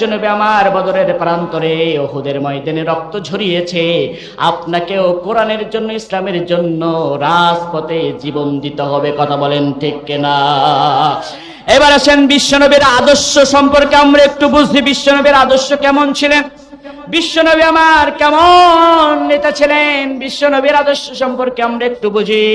বিশ্বনবী আমার বদরের প্রান্তরে ওহুদের ময়দানে রক্ত ঝরিয়েছে। আপনাকেও কোরআনের জন্য, ইসলামের জন্য রাজপথে জীবন দিতে হবে, কথা বলেন ঠিক কেনা? এবার আসেন বিশ্বনবীর আদর্শ সম্পর্কে আমরা একটু বুঝি। বিশ্বনবীর আদর্শ কেমন ছিলেন? বিশ্বনবী আমার কেমন নেতা ছিলেন? বিশ্বনবীর আদর্শ সম্পর্কে আমরা একটু বুঝি।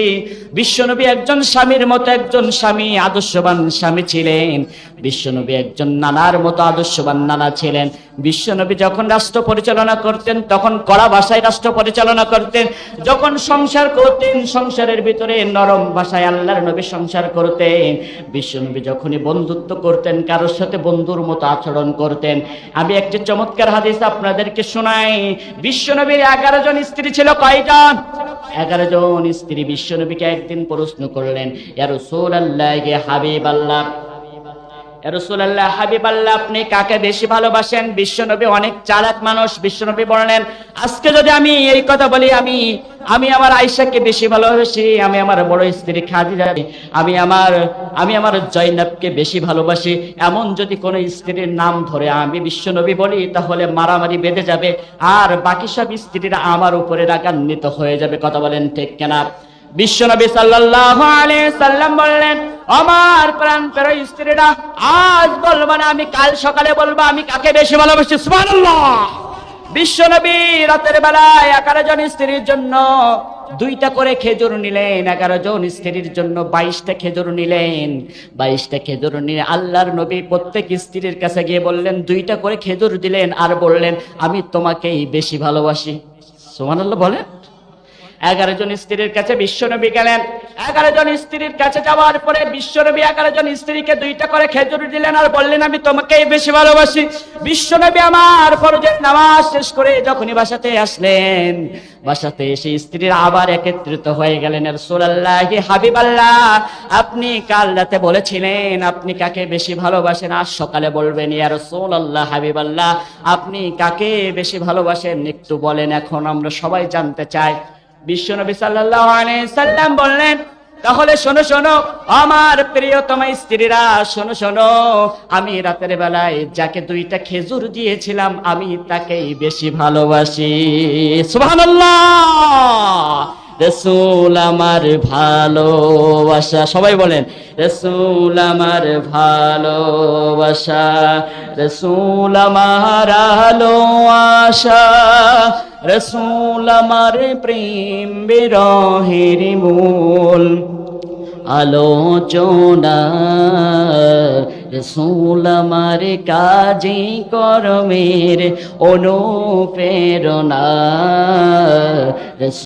বিশ্বনবী একজন স্বামীর মতো একজন স্বামী, আদর্শবান স্বামী ছিলেন। বিশ্বনবী একজন নানার মতো আদর্শবান নানা ছিলেন। বিশ্বনবী যখন রাষ্ট্র পরিচালনা করতেন, তখন কড়া ভাষায় রাষ্ট্র পরিচালনা করতেন। যখন সংসার করতেন, সংসারের ভিতরে নরম ভাষায় আল্লাহর নবী সংসার করতেন। বিশ্বনবী যখনই বন্ধুত্ব করতেন, কারোর সাথে বন্ধুর মতো আচরণ করতেন। আমি একটি চমৎকার হাদিস আপনাদেরকে শোনাই। বিশ্বনবীর এগারো জন স্ত্রী ছিল কয়জন এগারো জন স্ত্রী। বিশ্বনবীকে একদিন প্রশ্ন করলেন ইয়ার সোল হাবিব আল্লাহ রসুল্লাহ হাবিবাল্লাহ, আপনি কাকে বেশি ভালোবাসেন? বিশ্বনবী অনেক চালাক মানুষ, বিশ্বনবী বললেন, আজকে যদি আমি এই কথা বলি, আমি আমি আমার আয়েশাকে বেশি ভালোবাসি, আমি আমার বড় স্ত্রী খাদিজা, আমি আমার আমি আমার বেশি ভালোবাসি, এমন যদি কোনো স্ত্রীর নাম ধরে আমি বিশ্বনবী বলি, তাহলে মারামারি বেঁধে যাবে, আর বাকি সব স্ত্রীরা আমার উপরে রাগান্বিত হয়ে যাবে। কথা বলেন ঠিক কেনা? বিশ্বনবী সাল্লাল্লাহু আলাইহি সাল্লাম বললেন, আমার প্রাণ প্রিয় স্ত্রীরা, আজ বলব না, আমি কাল সকালে বলব, আমি কাকে বেশি ভালোবাসি? সুবহানাল্লাহ! বিশ্বনবী রাতের বেলায় এগারো জন স্ত্রীর জন্য দুইটা করে খেজুর নিলেন, এগারো জন স্ত্রীর জন্য বাইশটা খেজুর নিলেন। বাইশটা খেজুর নিয়ে আল্লাহর নবী প্রত্যেক স্ত্রীর কাছে গিয়ে বললেন, দুইটা করে খেজুর দিলেন আর বললেন, আমি তোমাকেই বেশি ভালোবাসি। সুবহানাল্লাহ বলেন। এগারো জন স্ত্রীর কাছে বিশ্বনবী গেলেন। এগারো জন স্ত্রীর কাছে যাওয়ার পরে বিশ্বনবী এগারো জন স্ত্রীকে দুইটা করে খেজুর দিলেন আর বললেন, আমি তোমাকেই বেশি ভালোবাসি। বিশ্বনবী আমার ফরজের নামাজ শেষ করে যখনই বাসাতে আসলেন, বাসাতে এসে স্ত্রীরা আবার একত্রিত হয়ে গেলেন। রসুল্লাহ হাবিব আল্লাহ আপনি কাল রাতে বলেছিলেন, আপনি কাকে বেশি ভালোবাসেন? আজ সকালে বলবেন, ইয়া রসুল আল্লাহ আপনি কাকে বেশি ভালোবাসেন? একটু বলেন, এখন আমরা সবাই জানতে চাই। বিশ্বনবী সাল্লাল্লাহু সাল্লাম বললেন, তাহলে শোনো শোনো, আমার প্রিয়তম স্ত্রীরা, শোনো শোনো, আমি রাতের বেলায় যাকে দুইটা খেজুর দিয়েছিলাম, আমি তাকেই বেশি ভালোবাসি। রসুল আমার ভালোবাসা। সবাই বলেন, রসুল আমার ভালোবাসা, রসুল আমার আলো আশা রসুল আমার প্রেম বিরহের মূল। আলোচনা রসুল আমার কাজে কর্মের অনুপ্রেরণা।